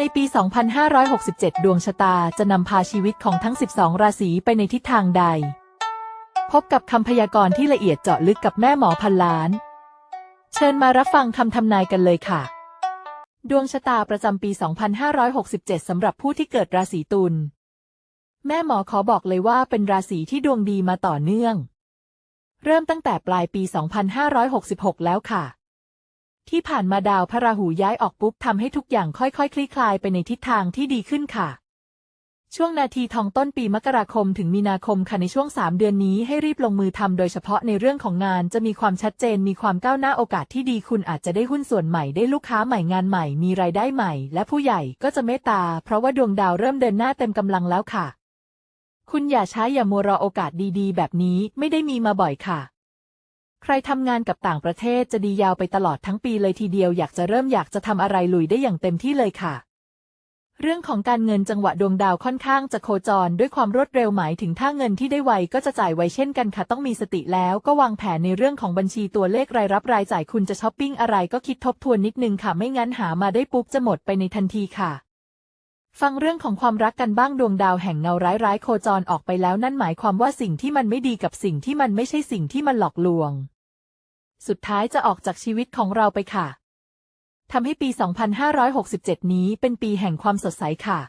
ในปี 2567 ดวงชะตาจะนำพาชีวิตของทั้ง 12 ราศีไปในทิศทางใด พบกับคำพยากรณ์ที่ละเอียดเจาะลึกกับแม่หมอพันล้าน เชิญมารับฟังคำทำนายกันเลยค่ะ ดวงชะตาประจำปี 2567 สำหรับผู้ที่เกิดราศีตุล แม่หมอขอบอกเลยว่าเป็นราศีที่ดวงดีมาต่อเนื่อง เริ่มตั้งแต่ปลายปี 2566 แล้วค่ะ ที่ผ่านมาดาวพระราหูย้ายออกปุ๊บทำให้ทุกอย่างค่อยๆคลี่คลายไปในทิศทางที่ดีขึ้นค่ะ ช่วงนาทีทองต้นปีมกราคมถึงมีนาคมค่ะในช่วง 3 เดือนนี้ให้รีบลงมือทำโดยเฉพาะในเรื่องของงานจะมีความชัดเจนมีความก้าวหน้าโอกาสที่ดีคุณอาจจะได้หุ้นส่วนใหม่ได้ลูกค้าใหม่งานใหม่ มีรายได้ใหม่ และผู้ใหญ่ก็จะเมตตา เพราะว่าดวงดาวเริ่มเดินหน้าเต็มกำลังแล้วค่ะ คุณอย่าช้าอย่ามัวรอโอกาสดีๆ แบบนี้ไม่ได้มีมาบ่อยค่ะ ใครทำงานกับต่างประเทศจะดียาวไปตลอดทั้งปีเลยทีเดียวอยากจะเริ่มอยากจะทำอะไรลุยได้อย่างเต็มที่เลยค่ะ เรื่องของการเงินจังหวะดวงดาวค่อนข้างจะโคจรด้วยความรวดเร็วหมายถึงถ้าเงินที่ได้ไวก็จะจ่ายไวเช่นกันค่ะต้องมีสติแล้วก็วางแผนในเรื่องของบัญชีตัวเลขรายรับรายจ่ายคุณจะช้อปปิ้งอะไรก็คิดทบทวนนิดนึงค่ะไม่งั้นหามาได้ปุ๊บจะหมดไปในทันทีค่ะ ฟังเรื่องของความรักกันบ้างดวงดาวแห่งเงาร้ายๆ โคจรออกไปแล้วนั่นหมายความว่าสิ่งที่มันไม่ดีกับสิ่งที่มันไม่ใช่สิ่งที่มันหลอกลวง สุดท้ายจะออกจากชีวิตของเราไปค่ะทำให้ปี 2567 นี้เป็นปีแห่งความสดใสค่ะ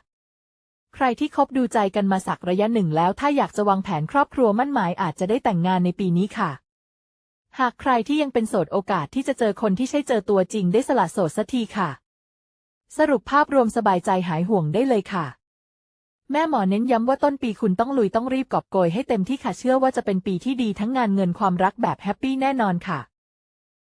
ใครที่คบดูใจกันมาสักระยะหนึ่งแล้ว ถ้าอยากจะวางแผนครอบครัวมั่นหมายอาจจะได้แต่งงานในปีนี้ค่ะ หากใครที่ยังเป็นโสดโอกาสที่จะเจอคนที่ใช่เจอตัวจริงได้สละโสดสักทีค่ะ สรุปภาพรวมสบายใจหายห่วงได้เลยค่ะ แม่หมอเน้นย้ำว่าต้นปีคุณต้องลุยต้องรีบกอบโกยให้เต็มที่ค่ะเชื่อว่าจะเป็นปีที่ดีทั้งงานเงินความรักแบบแฮปปี้แน่นอนค่ะ